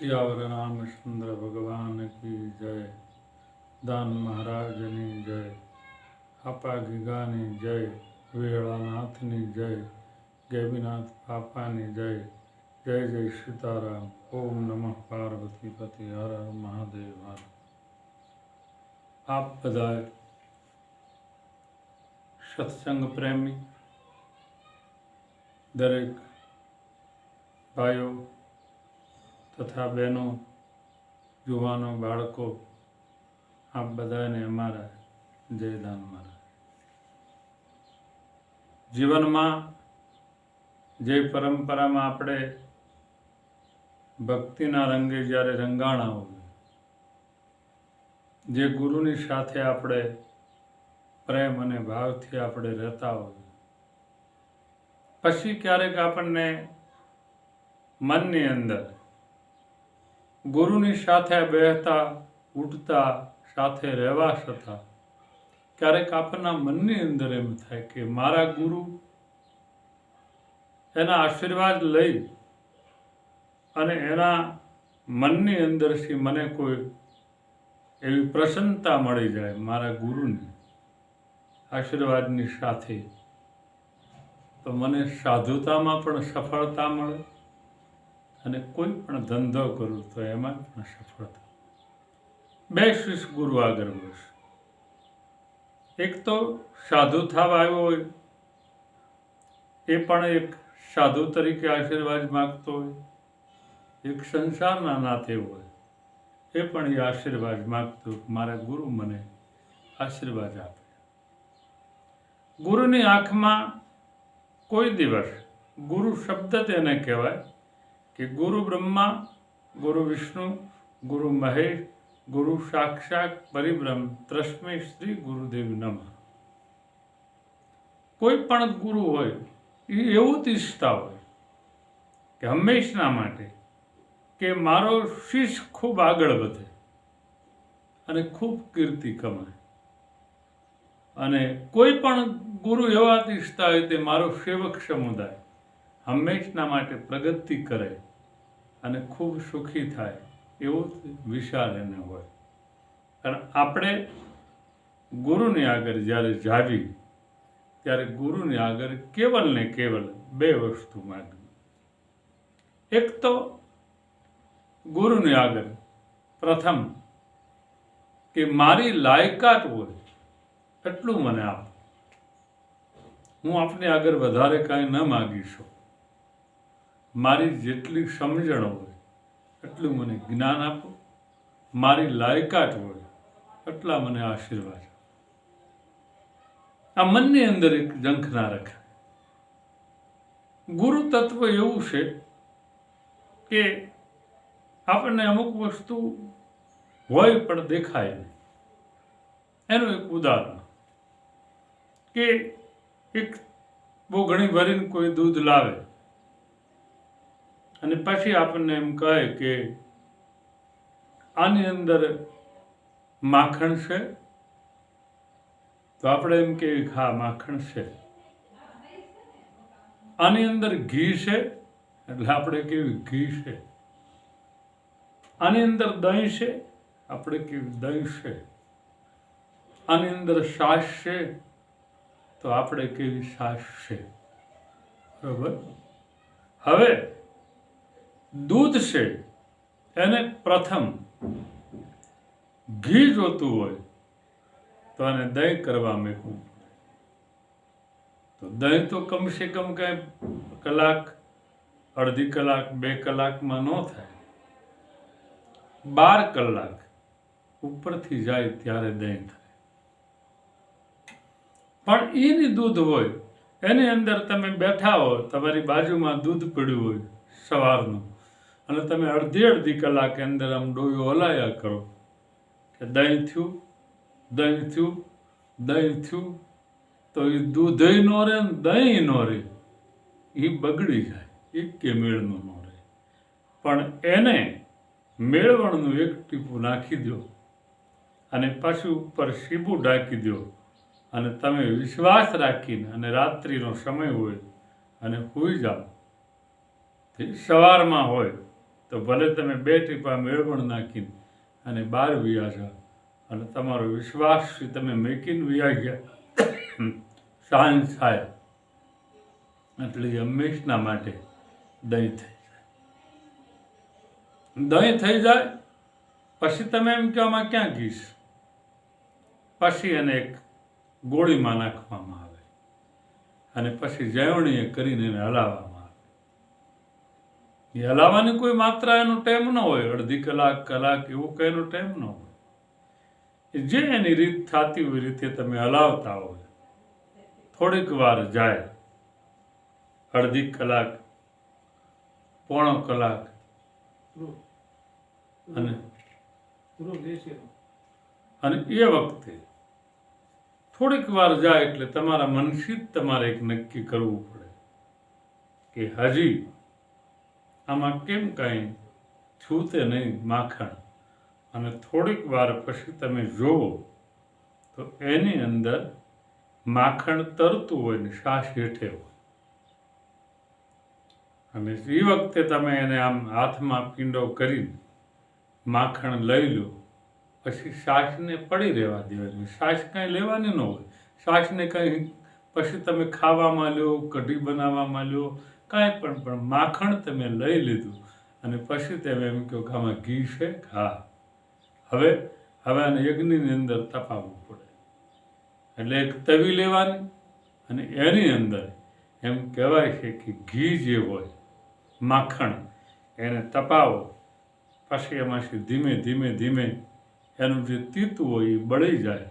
સિયાવર રામચંદ્ર ભગવાન કી જય. દાન મહારાજની જય. આપા ગીગાની જય. વેળાનાથની જય. ગેબીનાથ પાપાની જય. જય જય સીતારામ. ઓમ નમઃ પાર્વતી પતિ. હર હર મહાદેવ, હર. આપ બધાએ સત્સંગ પ્રેમી, દરેક ભાઈઓ તથા બહેનો, યુવાનો, બાળકો, આપ બધાને અમારા જયદાન મારા. જીવનમાં જે પરંપરામાં આપણે ભક્તિના રંગે જ્યારે રંગાણા હોય, જે ગુરુની સાથે આપણે પ્રેમ અને ભાવથી આપણે રહેતા હોય, પછી ક્યારેક આપણને મનની અંદર ગુરુની સાથે બેહતા, ઉઠતા, સાથે રહેવા છતાં, ક્યારેક આપણના મનની અંદર એમ થાય કે મારા ગુરુ એના આશીર્વાદ લઈ અને એના મનની અંદરથી મને કોઈ એવી પ્રસન્નતા મળી જાય મારા ગુરુની આશીર્વાદની સાથે. તો મને સાધુતામાં પણ સફળતા મળે. અને કોઈ પણ ધંધો કરું તો એમાં પણ સફળતા. બે શિષ ગુરુ આગળ બસ એક તો સાધુ થવા આવ્યો હોય, એ પણ એક સાધુ તરીકે આશીર્વાદ માગતો હોય, એક સંસારના નાતે હોય, એ પણ એ આશીર્વાદ માગતો મારા ગુરુ મને આશીર્વાદ આપે. ગુરુની આંખમાં કોઈ દિવસ ગુરુ શબ્દ તેને કહેવાય કે ગુરુ બ્રહ્મા, ગુરુ વિષ્ણુ, ગુરુ મહેશ ગુરુ સાક્ષાત પરિબ્રહ્મ ત્રસ્મે શ્રી ગુરુદેવ નમ. કોઈ પણ ગુરુ હોય, એ એવું જ હોય કે હંમેશના માટે કે મારો શિષ્ય ખૂબ આગળ વધે અને ખૂબ કીર્તિ કમાય. અને કોઈ પણ ગુરુ એવા ઈચ્છતા હોય તે મારો સેવક સમુદાય હંમેશના માટે પ્રગતિ કરે. અને ખૂબ સુખી થાય એવો વિશાલ એને હોય. કારણ આપણે ગુરુની આગળ જ્યારે જાવી, ત્યારે ગુરુની આગળ કેવલ ને કેવલ બે વસ્તુ માગવી. એક તો ગુરુની આગળ પ્રથમ કે મારી લાયકાત હોય એટલું મને આપ. હું આપને આગળ વધારે કાંઈ ન માગીશું મારી જેટલી સમજણ હોય, એટલું મને જ્ઞાન આપો. મારી લાયકાત હોય, એટલા મને આશીર્વાદ આ મનની અંદર એક ઝંખના રખાય. ગુરુ તત્વ એવું છે કે આપણને અમુક વસ્તુ હોય પણ દેખાય નહીં. એનું એક ઉદાહરણ કે એક બહુ ઘણી ભરીને કોઈ દૂધ લાવે અને પછી આપણને એમ કહે કે આની અંદર માખણ છે? તો આપણે એમ કે હા, માખણ છે. આની અંદર ઘી છે? એટલે આપણે કેવી ઘી છે. આની અંદર દહીં છે? આપણે કેવી દહીં છે. આની અંદર છાશ છે? તો આપણે કેવી છાશ છે. બરોબર? હવે દૂધ છે, એને પ્રથમ ઘી જોતું હોય તો આને દહીં કરવા મૂકવું તો દહીં તો કમસે કમ કાંઈ કલાક, અડધી કલાક, બે કલાકમાં ન થાય. બાર કલાક ઉપરથી જાય ત્યારે દહીં થાય. પણ એની દૂધ હોય, એની અંદર તમે બેઠા હો, તમારી બાજુમાં દૂધ પડ્યું હોય, સવારનું. અને તમે અડધી અડધી કલાક અંદર આમ ડોયો હલાયા કરો. કે દહીં થયું દહીં થયું દહીં થયું. તો એ દૂધય નો રહે ને દહીં નો રહે એ બગડી જાય એ કે મેળનું નો રહે પણ એને મેળવણનું એક ટીપું નાખી દો અને પાછું ઉપર શીબુ ઢાંકી દો અને તમે વિશ્વાસ રાખીને અને રાત્રિનો સમય હોય અને હોઈ જાઓ. સવારમાં હોય. તો ભલે તમે બે ટીપા મેળવણ નાખીને અને બહાર વ્યાજા અને તમારો વિશ્વાસથી તમે મેકીને વ્યાજ્યા શાંત થાય. એટલે હંમેશના માટે દહીં થઈ જાય. દહીં થઈ જાય, પછી તમે એમ કહેવામાં ક્યાં ગીશ? પછી એને એક ગોળીમાં નાખવામાં આવે. અને પછી જવણીએ કરીને એને હલાવવામાં એ હલાવવાની કોઈ માત્રા એનો ટાઈમ ન હોય, અડધી કલાક કલાક એવો કંઈનો ટાઈમ ન હોય. જે એની રીત થતી હોય રીતે તમે હલાવતા હોય. થોડીક વાર જાય, અડધી કલાક, પોણો કલાક, અને અને એ વખતે થોડીક વાર જાય એટલે તમારા મનથી જ તમારે એક નક્કી કરવું પડે કે હજી આમાં કેમ કાંઈ છૂતે નહીં માખણ? અને થોડીક વાર પછી તમે જોવો તો એની અંદર માખણ તરતું હોય ને શ્વાસ હેઠે હોય. અને એ વખતે તમે એને આમ હાથમાં પીંડો કરીને માખણ લઈ લો, પછી શ્વાસને પડી રહેવા દેવાની. શ્વાસ કાંઈ લેવાની ન હોય. શ્વાસને કંઈ પછી તમે ખાવામાં લ્યો કઢી બનાવવામાં લ્યો કાંઈ પણ પણ માખણ તમે લઈ લીધું અને પછી તમે એમ કહો કે આમાં ઘી છે હા હવે હવે આને યજ્ઞની અંદર તપાવવું પડે. એટલે એક તવી લેવાની અને એની અંદર એમ કહેવાય છે કે ઘી જે હોય, માખણ, એને તપાવો. પછી એમાંથી ધીમે ધીમે ધીમે એનું જે તીતું હોય એ બળી જાય.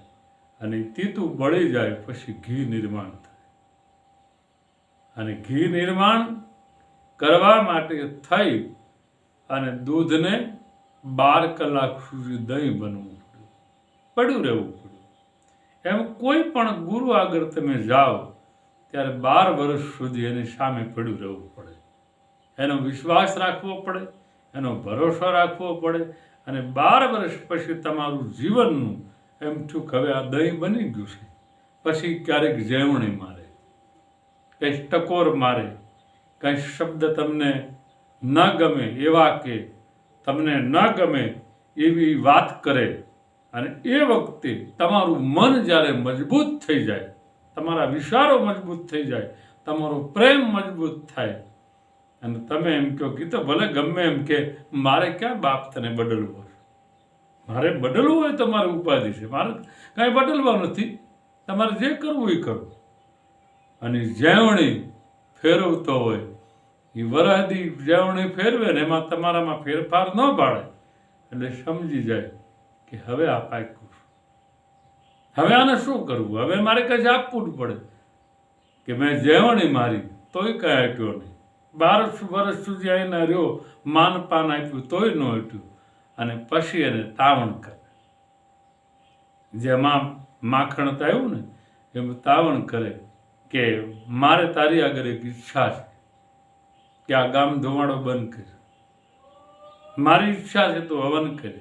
અને તીતું બળી જાય, પછી ઘી નિર્માણ થાય. અને ઘી નિર્માણ કરવા માટે થઈ અને દૂધને બાર કલાક સુધી દહીં બનવું પડ્યું. પડ્યું રહેવું પડ્યું. એમ કોઈ પણ ગુરુ આગળ તમે જાઓ, ત્યારે બાર વર્ષ સુધી એની સામે પડ્યું રહેવું પડે. એનો વિશ્વાસ રાખવો પડે, એનો ભરોસો રાખવો પડે અને બાર વર્ષ પછી તમારું જીવનનું એમ થયું કે હવે આ દહીં બની ગયું છે. પછી ક્યારેક જેવણી મારે કંઈ ટકોર મારે કંઈ શબ્દ તમને ન ગમે એવા કે તમને ન ગમે એવી વાત કરે, અને એ વખતે તમારું મન જ્યારે મજબૂત થઈ જાય, તમારા વિચારો મજબૂત થઈ જાય, તમારો પ્રેમ મજબૂત થાય, અને તમે એમ કહો કે તો ભલે ગમે એમ કે, મારે ક્યાં બાપ તને બદલવો છે? મારે બદલવું હોય તો ઉપાધિ છે. મારે કાંઈ બદલવા નથી. તમારે જે કરવું એ કરો. અને જેવણી ફેરવતો હોય એ વરાદી જેવણી ફેરવે ને એમાં તમારામાં ફેરફાર ન પાડે, એટલે સમજી જાય કે હવે આ પાક્યું હવે આને શું કરવું? હવે મારે કંઈ આપવું જ પડે કે મેં જેવણી મારી, તોય કંઈ આપ્યો નહીં. બાર વર્ષ સુધી આવીને રહ્યો, માનપાન આપ્યું, તોય ન હટ્યું અને પછી એને તાવણ કરે. જેમાં માખણ થયું ને, એમ તાવણ કરે. કે મારે તારી આગળ એક ઈચ્છા છે કે આ ગામ ધોવાણો બંધ કરે. મારી ઈચ્છા છે તો હવન કરે.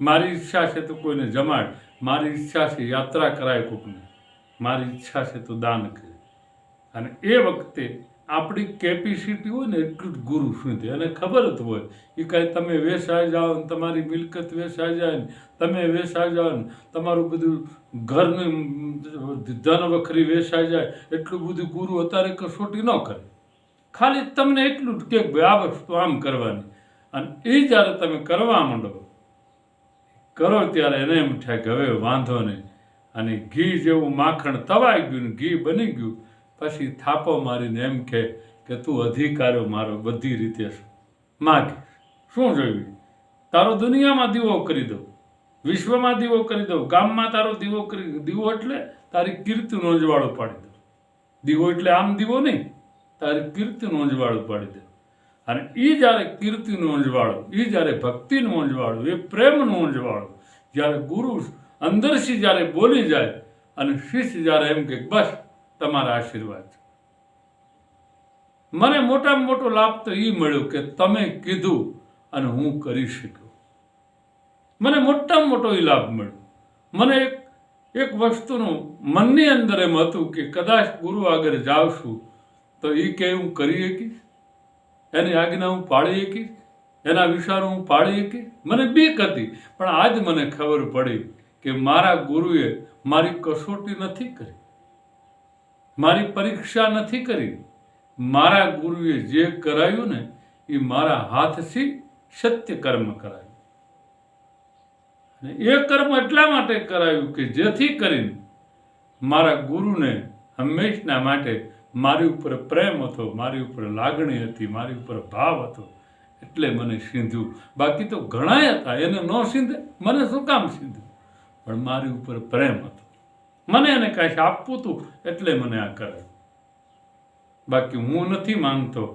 મારી ઈચ્છા છે તો કોઈને જમાડ. મારી ઈચ્છા છે યાત્રા કરાય કોકને. મારી ઈચ્છા છે તો દાન કરે. અને એ વખતે આપણી કેપેસિટી હોય ને એટલું જ ગુરુ સુધી. અને ખબર જ હોય એ કાંઈ તમે વેસાઈ જાઓ ને તમારી મિલકત વેસાઈ જાય ને, તમે વેસાઈ જાઓ ને, તમારું બધું ઘરનું ધન વખરી વેસાઈ જાય, એટલું બધું ગુરુ અત્યારે કસોટી ન કરે. ખાલી તમને એટલું જ કે ભાઈ આ વસ્તુ આમ કરવાની. અને એ જ્યારે તમે કરવા માંડો, કરો ત્યારે એને એમ થાય કે હવે વાંધો નહીં. અને ઘી જેવું માખણ તવાઈ ગયું ને ઘી બની ગયું પછી થાપો મારીને એમ કહે કે તું અધિકારો મારો બધી રીતે માગ શું જોયું? તારો દુનિયામાં દીવો કરી દઉં. વિશ્વમાં દીવો કરી દઉં. ગામમાં તારો દીવો કરી, દીવો એટલે તારી કીર્તિનો અજવાળો પાડી દઉં. દીવો એટલે આમ દીવો નહીં. તારી કીર્તિનો અજવાળો પાડી દે અને એ જ્યારે કીર્તિનો અંજવાળું એ જ્યારે ભક્તિનો અંજવાળું એ પ્રેમનો અંજવાળું જ્યારે ગુરુ અંદરથી જ્યારે બોલી જાય અને શિષ્ય જ્યારે એમ કે, બસ તમારા આશીર્વાદ. મને મોટામાં મોટો લાભ તો એ મળ્યો કે તમે કીધું અને હું કરી શક્યો. મને મોટામાં મોટો એ લાભ મળ્યો. મને એક એક વસ્તુનું મનની અંદર એમ હતું કે કદાચ ગુરુ આગળ જાઉં તો એ કે હું કરી શકીશ? એની આજ્ઞા હું પાળી શકીશ? એના વિચારો હું પાડી શકીશ? મને બીક હતી, પણ આજ મને ખબર પડી કે મારા ગુરુએ મારી કસોટી નથી કરી. મારી પરીક્ષા નથી કરી. મારા ગુરુએ જે કરાયું ને, એ મારા હાથથી સત્ય કર્મ કરાયું. એ કર્મ એટલા માટે કરાયું કે જેથી કરીને મારા ગુરુને હંમેશના માટે મારી ઉપર પ્રેમ હતો, મારી ઉપર લાગણી હતી, મારી ઉપર ભાવ હતો. એટલે મને સીંધ્યું. બાકી તો ઘણાય હતા. એને ન સીંધે, મને શું કામ સીંધ્યું? પણ મારી ઉપર પ્રેમ હતો. મને એને કાંઈ આપવું હતું એટલે મને આ કરે. બાકી હું નથી માનતો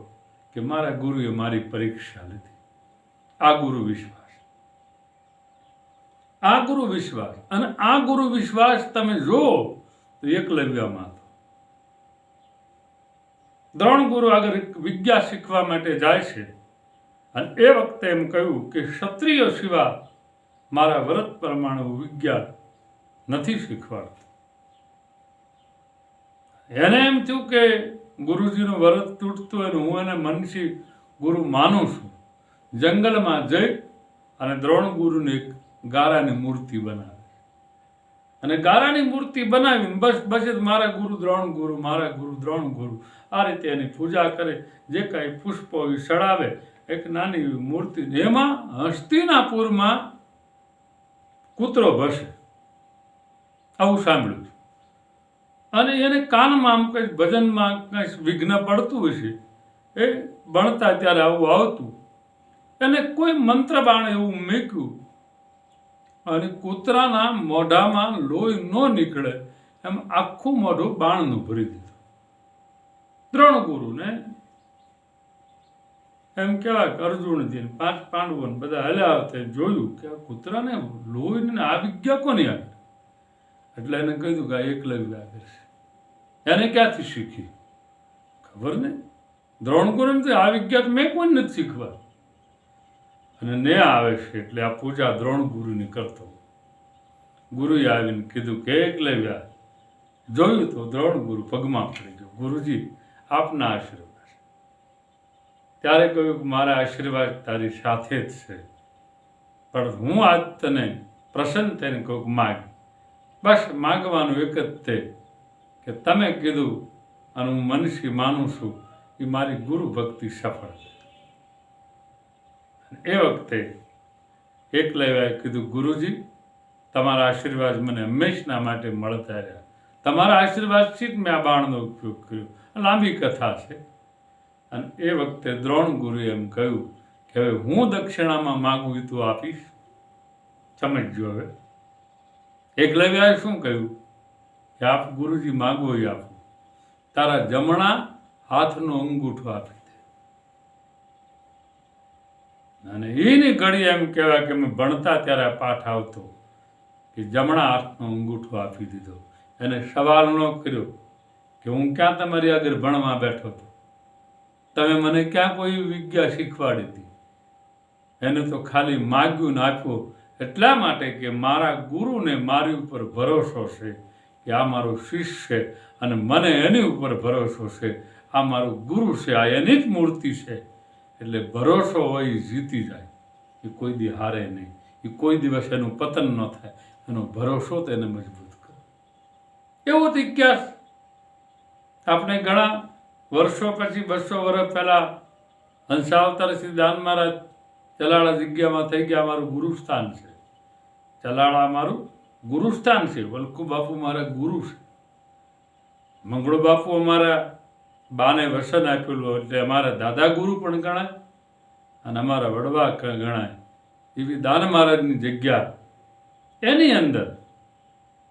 કે મારા ગુરુએ મારી પરીક્ષા લીધી. આ ગુરુ વિશ્વાસ. આ ગુરુ વિશ્વાસ. અને આ ગુરુ વિશ્વાસ તમે જો તો એકલવ્યમાં હતો દ્રોણ ગુરુ આગળ વિદ્યા શીખવા માટે જાય છે. અને એ વખતે એમ કહ્યું કે ક્ષત્રિય સિવા મારા વ્રત પ્રમાણે વિદ્યા નથી શીખવાડતો. એને એમ થયું કે ગુરુજીનું વ્રત તૂટતું અને હું એને મનસી ગુરુ માનું છું. જંગલમાં જઈ અને દ્રોણ ગુરુને એક ગારાની મૂર્તિ બનાવે. અને ગારાની મૂર્તિ બનાવીને બસ બસ જ મારા ગુરુ દ્રોણ ગુરુ, મારા ગુરુ દ્રોણ ગુરુ, આ રીતે એની પૂજા કરે. જે કાંઈ પુષ્પો એ ચડાવે એક નાની એવી મૂર્તિ, એમાં હસ્તિનાપુરમાં કૂતરો ભસે. આવું સાંભળ્યું. અને એને કાનમાં આમ કંઈક ભજનમાં કંઈક વિઘ્ન પડતું હશે, એ ભણતા ત્યારે આવું આવતું. એને કોઈ મંત્ર બાણ એવું મૂક્યું, અને કૂતરાના મોઢામાં લોહી ન નીકળે, એમ આખું મોઢું બાણનું ભરી દીધું. ત્રણ ગુરુને એમ કહેવાય કે અર્જુનજી પાંચ પાંડવો ને બધા હલ્યા જોયું કે આ કૂતરાને લોહી ને આવી ગયા કોની આગળ? એટલે એને કહ્યું કે આ એકલવ્ય આગળ છે. એને ક્યાંથી શીખી? ખબર ને દ્રોણ ગુરુ આ વિજ્ઞા તો મેં કોઈ નથી શીખવા. અને ને આવે છે એટલે આ પૂજા દ્રોણ ગુરુને કરતો ગુરુએ આવીને કીધું કે એકલવ્યા જોયું તો દ્રોણ ગુરુ પગમાં પડી ગયો. ગુરુજી, આપના આશીર્વાદ ત્યારે કહ્યું કે મારા આશીર્વાદ તારી સાથે જ છે. પણ હું આજ તને પ્રસન્ન થઈને કહું માગ. બસ માગવાનું એક જ તે કે તમે કીધું અને હું મનથી માનું છું એ મારી ગુરુ ભક્તિ સફળ એ વખતે એકલવ્યાએ કીધું, ગુરુજી, તમારા આશીર્વાદ મને હંમેશના માટે મળતા રહ્યા. તમારા આશીર્વાદથી જ મેં આ બાણનો ઉપયોગ કર્યો. લાંબી કથા છે. અને એ વખતે દ્રોણ ગુરુએ એમ કહ્યું કે, હવે હું દક્ષિણામાં માગું એ તું આપીશ. સમજજો હવે. એકલવ્યાએ શું કહ્યું? કે આપ ગુરુજી માગો એ આપો. તારા જમણા હાથનો અંગૂઠો આપી દે. અને એની ઘડી એમ કહેવાય કે મેં ભણતા ત્યારે આ પાઠ આવતો કે જમણા હાથનો અંગૂઠો આપી દીધો. એને સવાલ ન કર્યો કે હું ક્યાં તમારી આગળ ભણવા બેઠો હતો? તમે મને ક્યાં કોઈ વિદ્યા શીખવાડી હતી? એને તો ખાલી માગ્યું ને એટલા માટે કે મારા ગુરુને મારી ઉપર ભરોસો છે કે આ મારો શિષ્ય છે અને મને એની ઉપર ભરોસો છે. આ મારો ગુરુ છે, આ એની જ મૂર્તિ છે. એટલે ભરોસો હોય એ જીતી જાય. એ કોઈ દી હારે નહીં. એ કોઈ દિવસ એનું પતન ન થાય. એનો ભરોસો તેને મજબૂત કરે. એવો જ ઇતિહાસ. આપણે ઘણા વર્ષો પછી, બસો વર્ષ પહેલાં હંસાવતાર શ્રી દાન મહારાજ ચલાળા જગ્યામાં થઈ ગયા. અમારું ગુરુસ્થાન છે. ચલાળા અમારું ગુરુસ્થાન છે. વલ્કુ બાપુ મારા ગુરુ છે. મંગળો બાપુ અમારા બાને વસન આપેલું એટલે અમારા દાદા ગુરુ પણ ગણાય અને અમારા વડવા ગણાય. એવી દાન મહારાજની જગ્યા એની અંદર.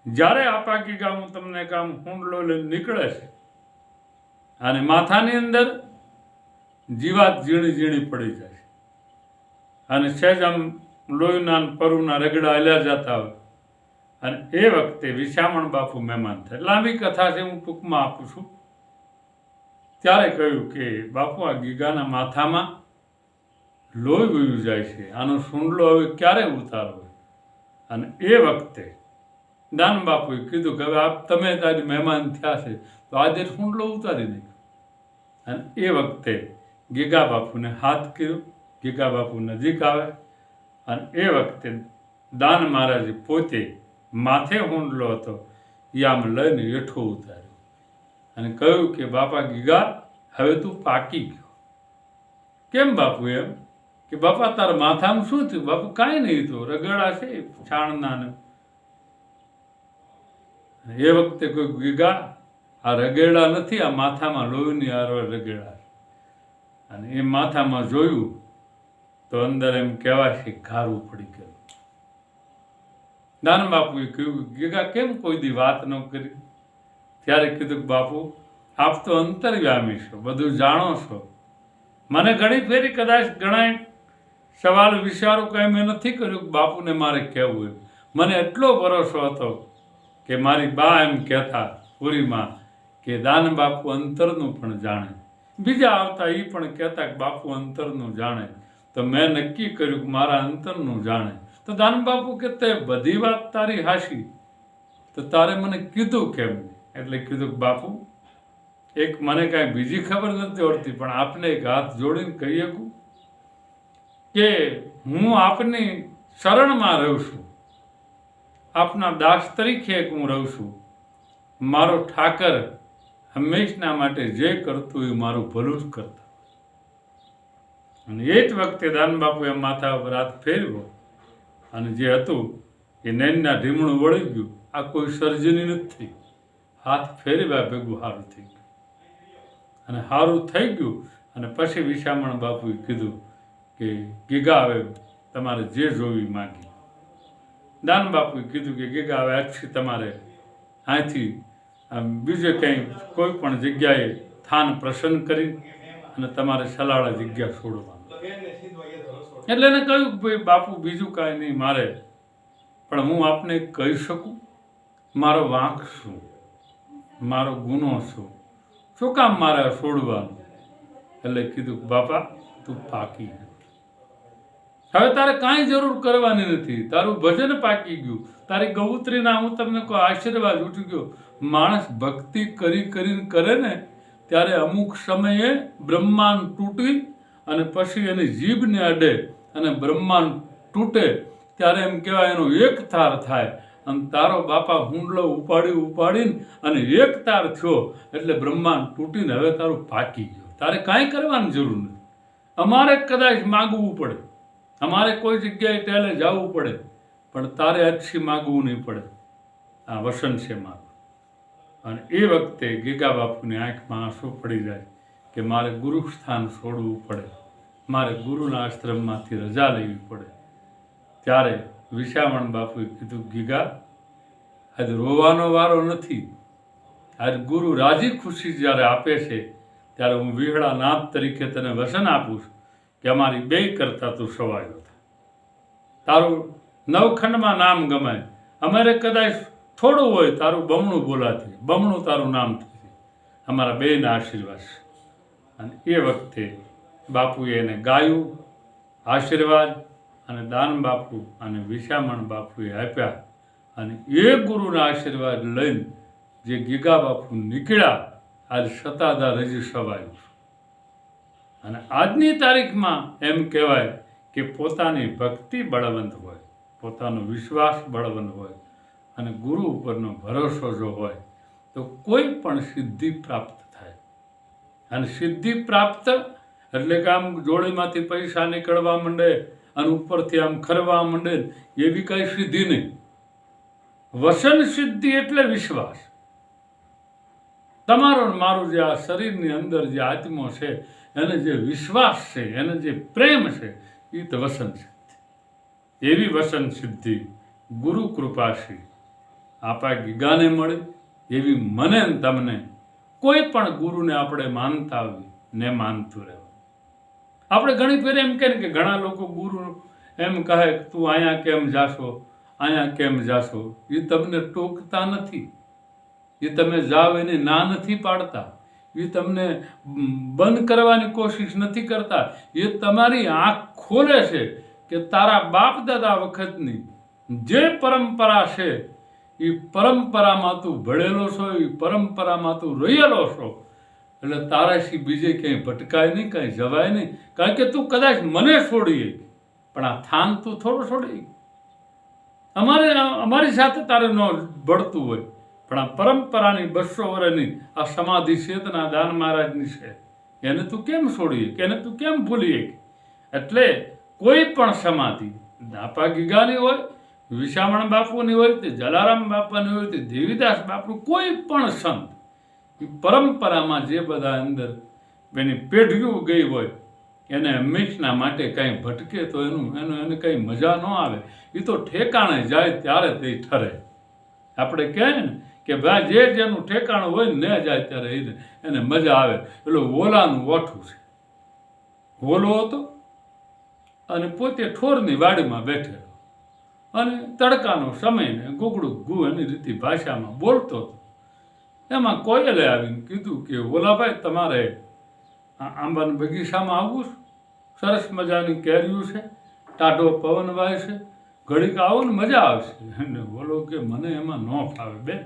જ્યારે આપાકી ગામ તમને કામ હુંડલો લઈને નીકળે છે અને માથાની અંદર જીવાત ઝીણી ઝીણી પડી જાય છે. અને સહેજ આમ લોહીના પરુના રગડા હલ્યા જતા હોય. અને એ વખતે વિશામણ બાપુ મહેમાન થાય. લાંબી કથા છે, હું ટૂંકમાં આપું છું. ત્યારે કહ્યું કે, બાપુ, આ ગીગાના માથામાં લોહી વયું જાય છે. આનો સૂંડલો હવે ક્યારે ઉતારવો? અને એ વખતે દાન બાપુએ કીધું કે, હવે આપ તમે તારી મહેમાન થયા છે. તો આજે સૂંડલો ઉતારી દે. અને એ વખતે ગીગા બાપુને હાથ કર્યો. ગીગા બાપુ નજીક આવે અને એ વખતે દાન મહારાજે પોતે માથે હુંડલો હતો એ આમ લઈને હેઠો ઉતાર્યો અને કહ્યું કે, બાપા ગીગા, હવે તું પાકી ગયો. કેમ બાપુ એમ? કે બાપા તારા માથામાં શું થયું? બાપુ કાંઈ નહીં તો રગડા છે છાણના એ વખતે કોઈ ગીગા, આ રગેડા નથી, આ માથામાં લોહીની આરવા રગેડા. અને એ માથામાં જોયું તો અંદર એમ કહેવાશે છે પડી ગયું. નાન બાપુએ કહ્યું, ગીગા, કેમ કોઈ દી વાત ન કરી? ત્યારે કીધું બાપુ, આપ તો અંતર્યામી છો, બધું જાણો છો. મને ઘણી ફેરી કદાચ ઘણા સવાલ વિચારો કંઈ મેં નથી કર્યું બાપુને મારે કહેવું મને એટલો ભરોસો હતો કે મારી બા એમ કહેતા પૂરીમાં કે દાન બાપુ અંતરનું પણ જાણે. બીજા આવતા એ પણ કહેતા કે બાપુ અંતરનું જાણે. તો મેં નક્કી કર્યું કે મારા અંતરનું જાણે. તો દાન બાપુ કે તે બધી વાત તારી હાશી. તો તારે મને કીધું કેમ? એટલે કીધું કે બાપુ, એક મને કાંઈ બીજી ખબર નથી હોતી, પણ આપને એક હાથ જોડીને કહી શકું કે હું આપની શરણમાં રહું છું. આપના દાસ તરીકે એક હું રહું છું. મારો ઠાકર હંમેશના માટે જે કરતું એ મારું ભલું જ કરતા. અને એ જ વખતે દાન બાપુએ માથા ઉપર હાથ ફેરવ્યો. અને જે હતું, એ નૈનના ઢીમણું વળી ગયું. આ કોઈ સર્જની નથી. હાથ ફેરવ્યા ભેગું સારું થઈ ગયું. અને સારું થઈ ગયું. અને પછી વિશામણ બાપુએ કીધું કે, ગીગા હવે તમારે જે જોવી માગી. દાન બાપુએ કીધું કે, ગીગા, હવે આજથી તમારે અહીંથી બીજે કંઈ કોઈ પણ જગ્યાએ સ્થાન પ્રસન્ન કરી અને તમારે સલાળા જગ્યા છોડવાનું એટલે એને કહ્યું ભાઈ, બાપુ, બીજું કાંઈ નહીં, મારે. પણ હું આપને કહી શકું? મારો વાંક શું? મારો ગુનો શું? શું કામ મારે છોડવાનું? એટલે કીધું બાપા, તું પાકી હવે તારે કાંઈ જરૂર કરવાની નથી. તારું ભજન પાકી ગયું. તારી ગૌત્રીના હું તમને કોઈ આશીર્વાદ ઉઠી ગયો. માણસ ભક્તિ કરી કરીને કરે ને, ત્યારે અમુક સમયે બ્રહ્માંડ તૂટી અને પછી એની જીભને અડે અને બ્રહ્માંડ તૂટે, ત્યારે એમ કહેવાય એનો એક તાર થાય. અને તારો બાપા હુંડલો ઉપાડી ઉપાડીને અને એક તાર થયો, એટલે બ્રહ્માંડ તૂટીને હવે તારું પાકી ગયો. તારે કાંઈ કરવાની જરૂર નથી. અમારે કદાચ માગવું પડે. અમારે કોઈ જગ્યાએ ટેલે જવું પડે, પણ તારે અચ્છી માગવું નહીં પડે. આ વસન છે મારું. અને એ વખતે ગીગા બાપુની આંખમાં આંસુ પડી જાય. કે મારે ગુરુ સ્થાન છોડવું પડે. મારે ગુરુના આશ્રમમાંથી રજા લેવી પડે. ત્યારે વિશામણ બાપુએ કીધું, ગીગા, આજ રોવાનો વારો નથી. આજ ગુરુ રાજી ખુશી જ્યારે આપે છે, ત્યારે હું વિહળા નાથ તરીકે તને વસન આપું છું કે અમારી બે કરતા તું સવાયો થાય તારું નવખંડમાં નામ ગમાય. અમારે કદાચ થોડું હોય તારું બમણું બોલાતી. બમણું તારું નામ થશે. અમારા બેના આશીર્વાદ છે. અને એ વખતે બાપુએ એને ગાયું, આશીર્વાદ અને દાન બાપુ અને વિશામણ બાપુએ આપ્યા અને એ ગુરુના આશીર્વાદ લઈને જે ગીગા બાપુ નીકળ્યા, આજ સતાદા રજી સવાયું અને આજની તારીખમાં એમ કહેવાય કે પોતાની ભક્તિ બળવંત હોય, પોતાનો વિશ્વાસ બળવંત હોય અને ગુરુ ઉપરનો ભરોસો જો હોય, તો કોઈ પણ સિદ્ધિ પ્રાપ્ત અને સિદ્ધિ પ્રાપ્ત એટલે કે આમ જોડીમાંથી પૈસા નીકળવા માંડે અને ઉપરથી આમ ખરવા માંડે એવી કાંઈ સિદ્ધિ નહીં. વસન સિદ્ધિ એટલે વિશ્વાસ. તમારો મારું જે આ શરીરની અંદર જે આત્મો છે, એને જે વિશ્વાસ છે, એને જે પ્રેમ છે એ તો વસન સિદ્ધિ. એવી વસન સિદ્ધિ ગુરુ કૃપાશ્રી આપા ગીગાને મળે, એવી મને તમને કોઈ પણ ગુરુને આપણે માનતા આવી ને માનતું રહેવું. આપણે ઘણી ફેર એમ કહે કે ઘણા લોકો ગુરુ એમ કહે તું અહીંયા કેમ જાશો? અહીંયા કેમ જાશો? એ તમને ટોકતા નથી. એ તમે જાઓ એની ના નથી પાડતા. એ તમને બંધ કરવાની કોશિશ નથી કરતા. એ તમારી આંખ ખોલે છે કે તારા બાપ દાદા વખતની જે પરંપરા છે એ પરંપરામાં તું ભળેલો છો એ પરંપરામાં તું રહેલો છો. એટલે તારાથી બીજે ક્યાંય ભટકાય નહીં કાંઈ જવાય નહીં. કારણ કે તું કદાચ મને છોડીએ પણ આ થાન તું થોડું છોડી અમારે અમારી સાથે તારે ન ભળતું હોય. પણ આ પરંપરાની બસો વર્ષની આ સમાધિ ચેતના દાન મહારાજની છે. એને તું કેમ છોડીએ કે એને તું કેમ ભૂલીએ એટલે કોઈ પણ સમાધિ દાપા ગીગાની હોય વિશામણ બાપુની હોય તે જલારામ બાપાની હોય તે દેવીદાસ બાપુ કોઈ પણ સંત પરંપરામાં જે બધા અંદર એની પેઢીઓ ગઈ હોય, એને મિક્સના માટે કાંઈ ભટકે તો એનું એનું, એને કંઈ મજા ન આવે. એ તો ઠેકાણે જાય ત્યારે તે ઠરે. આપણે કહે ને કે ભાઈ જે જેનું ઠેકાણું હોય ને જાય ત્યારે એને એને મજા આવે. એટલે ઓલાનું ઓઠું છે. ઓલો હતો અને પોતે ઠોરની વાડીમાં બેઠેલો. અને તડકાનો સમય ને ગુગડું ગુ એની રીતે ભાષામાં બોલતો હતો. એમાં કોયલે આવીને કીધું કે, ઓલાભાઈ, તમારે આંબાના બગીચામાં આવવું છું? સરસ મજાની કેરીઓ છે, ટાઢો પવન વાય છે, ઘડીક આવો ને મજા આવશે. અને બોલો કે, મને એમાં ન ફાવે બેન.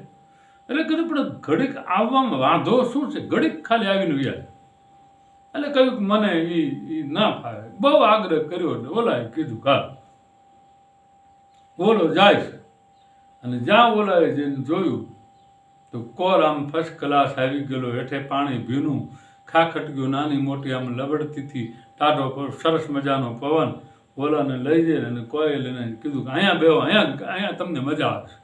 એટલે કીધું, પણ ઘડીક આવવામાં વાંધો શું છે? ઘડીક ખાલી આવીને વ્યાજ એટલે કહ્યું કે, મને એ ના ફાવે. બહુ આગ્રહ કર્યો એટલે ઓલાએ કીધું કા ઓલો જાય છે. અને જ્યાં ઓલાએ જઈને જોયું, તો કોર આમ ફર્સ્ટ ક્લાસ આવી ગયેલો, હેઠે પાણી ભીનું, ખાખટ ગયું, નાની મોટી આમ લબડતીથી ટાઢો પર સરસ મજાનો પવન. ઓલાને લઈ જઈને અને કોઈ લઈને કીધું કે અહીંયા બેહો, અહીંયા અહીંયા તમને મજા આવશે.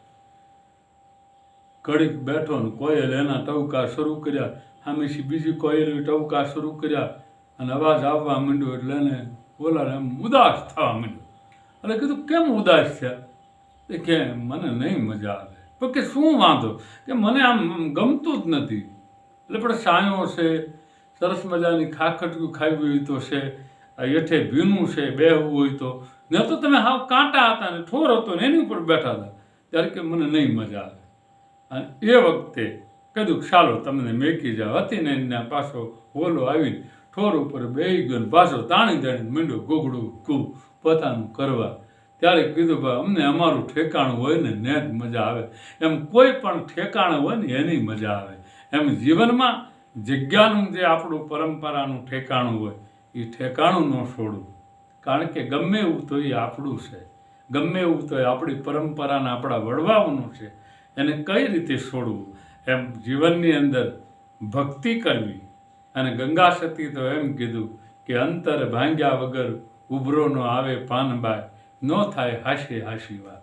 ઘડીક બેઠો ને કોયલ એના ટવકા શરૂ કર્યા. સામેથી બીજી કોયલ ટવકા શરૂ કર્યા. અને અવાજ આવવા માંડ્યો એટલે એને ઓલાને એમ ઉદાસ થવા માંડ્યો. એટલે કીધું, કેમ ઉદાસ થયા એ કે, મને નહીં મજા આવે. પણ કે, શું વાંધો? કે મને આમ ગમતું જ નથી. એટલે પણ સાયો છે, સરસ મજાની ખાખટકું ખાવી હોય તો છે હેઠે ભીનું છે, બેહવું હોય તો. ન તો તમે હાવ કાંટા હતા ને, ઠોર હતો ને, એની ઉપર બેઠા હતા. ત્યારે કે, મને નહીં મજા આવે. અને એ વખતે કીધું, ચાલો, તમને મેકી જાવ હતી ને, એના પાછો હોલો આવીને ઠોર ઉપર બે ગયો પાછો તાણી તાણી મીંડો ગોગડું કુ પોતાનું કરવા. ત્યારે કીધું ભાઈ અમને અમારું ઠેકાણું હોય ને ને જ મજા આવે. એમ કોઈ પણ ઠેકાણું હોય ને એની મજા આવે. એમ જીવનમાં જગ્યાનું જે આપણું પરંપરાનું ઠેકાણું હોય એ ઠેકાણું ન છોડવું. કારણ કે ગમે એવું તો એ આપણું છે. ગમે એવું તો એ આપણી પરંપરાને આપણા વડવાઓનું છે. એને કઈ રીતે છોડવું? એમ જીવનની અંદર ભક્તિ કરવી અને ગંગા સતી તો એમ કીધું કે અંતર ભાંગ્યા વગર ઉભરો નો આવે પાનબાય ન થાય હાશી હાશી વાત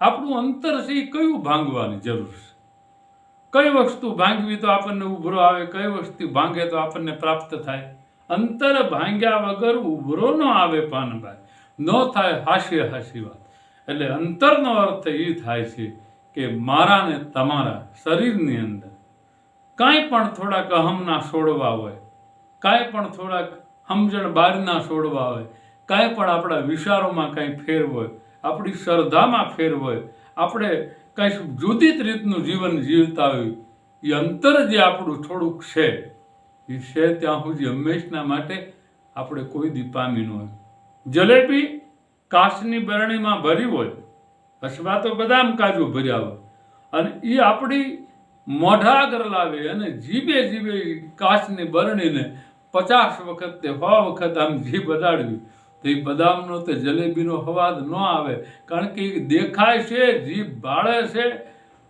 આપણું અંતર છે એ કયું ભાંગવાની જરૂર છે? કઈ વસ્તુ ભાંગવી તો આપણને ઉભરો આવે, કઈ વસ્તુ ભાંગે તો આપણને પ્રાપ્ત થાય? અંતર ભાંગ્યા વગર ઉભરો ન આવે પાનભાઈ ન થાય હાસ્ય હાસી વાત એટલે અંતરનો અર્થ એ થાય છે કે મારા ને તમારા શરીરની અંદર કાંઈ પણ થોડાક અહમના છોડવા હોય, કાંઈ પણ થોડાક સમજણ બહારના છોડવા હોય, કાંઈ પણ આપણા વિચારોમાં કાંઈ ફેર હોય, આપણી શ્રદ્ધામાં ફેર હોય, આપણે કાંઈ જુદી રીતનું જીવન જીવતા હોય એ અંતર જે આપણું થોડુંક છે એ છે ત્યાં સુધી હંમેશના માટે આપણે કોઈ દી પામી ન હોય. જલેબી કાચની બરણીમાં ભરી હોય અથવા તો બદામ કાજુ ભર્યા હોય, અને એ આપણી મોઢા આગળ લાવે અને જીભે જીભે કાચને બરણીને પચાસ વખત તે સો વખત આમ જીભ બદાડવી તો એ બદામનો તે જલેબીનો હવાદ ન આવે. કારણ કે એ દેખાય છે, જીભ બાળે છે,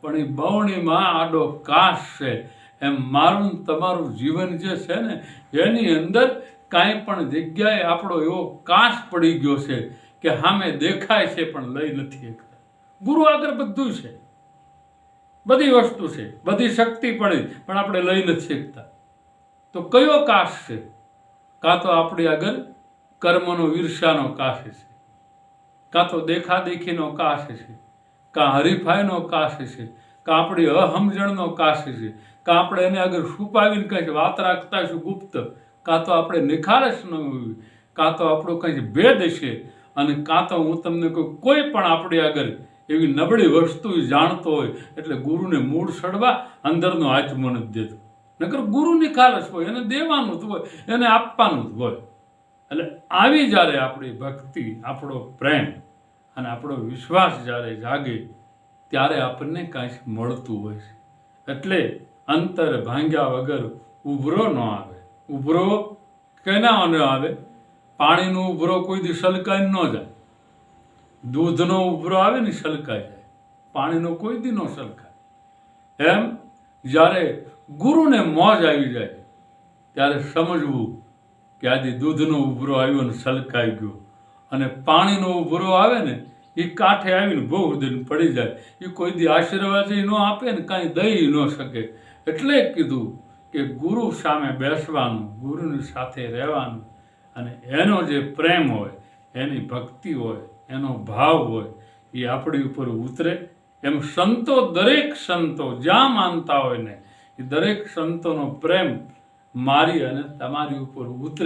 પણ એ બવણીમાં આડો કાશ છે. એમ મારું તમારું જીવન જે છે ને, એની અંદર કાંઈ પણ જગ્યાએ આપણો એવો કાશ પડી ગયો છે કે સામે દેખાય છે પણ લઈ નથી ગુરુ આગળ બધું છે. બધી વસ્તુ છે, બધી શક્તિ પણ પણ આપણે લઈ નથી શકતા. તો કયો કાશ છે? કાં તો આપણી આગળ કર્મનો ઈર્ષાનો કાશ છે, કાં તો દેખાદેખીનો કાશ છે, કાં હરીફાઈનો કાશ છે, કાં આપણી અહમજણનો કાશ છે, કાં આપણે એને આગળ છુપાવીને કંઈ વાત રાખતા છું ગુપ્ત, કાં તો આપણે નિખારસ ન હોવી કાં તો આપણો કંઈ ભેદ છે, અને કાં તો હું તમને કોઈ પણ આપણી આગળ એવી નબળી વસ્તુ જાણતો હોય એટલે ગુરુને મૂળ સડવા અંદરનો આચમન જ દેતો. નકર ગુરુની ખાલસ હોય, એને દેવાનું જ હોય, એને આપવાનું જ હોય. એટલે આવી જ્યારે આપણી ભક્તિ, આપણો પ્રેમ અને આપણો વિશ્વાસ જ્યારે જાગે, ત્યારે આપણને કાંઈક મળતું હોય છે. એટલે અંતર ભાંગ્યા વગર ઉભરો ન આવે. ઉભરો કેના ન આવે? પાણીનો ઉભરો કોઈ દી સલકાઈ ન જાય. દૂધનો ઉભરો આવે ને છલકાઈ જાય. પાણીનો કોઈ દી ન છલકાય. એમ જ્યારે ગુરુને મોજ આવી જાય, ત્યારે સમજવું કે આજે દૂધનો ઉભરો આવ્યો ને છલકાઈ ગયો. અને પાણીનો ઉભરો આવે ને એ કાંઠે આવીને બહુ દિન પડી જાય. એ કોઈ દી આશીર્વાદ ન આપે ને કાંઈ દઈ ન શકે. એટલે કીધું કે ગુરુ સામે બેસવાનું, ગુરુની સાથે રહેવાનું અને એનો જે પ્રેમ હોય, એની ભક્તિ હોય એનો ભાવ હોય, એ આપણી ઉપર ઉતરે. એમ સંતો દરેક સંતો જ્યાં માનતા હોય ને, એ દરેક સંતોનો પ્રેમ મારી અને તમારી ઉપર ઉતરે.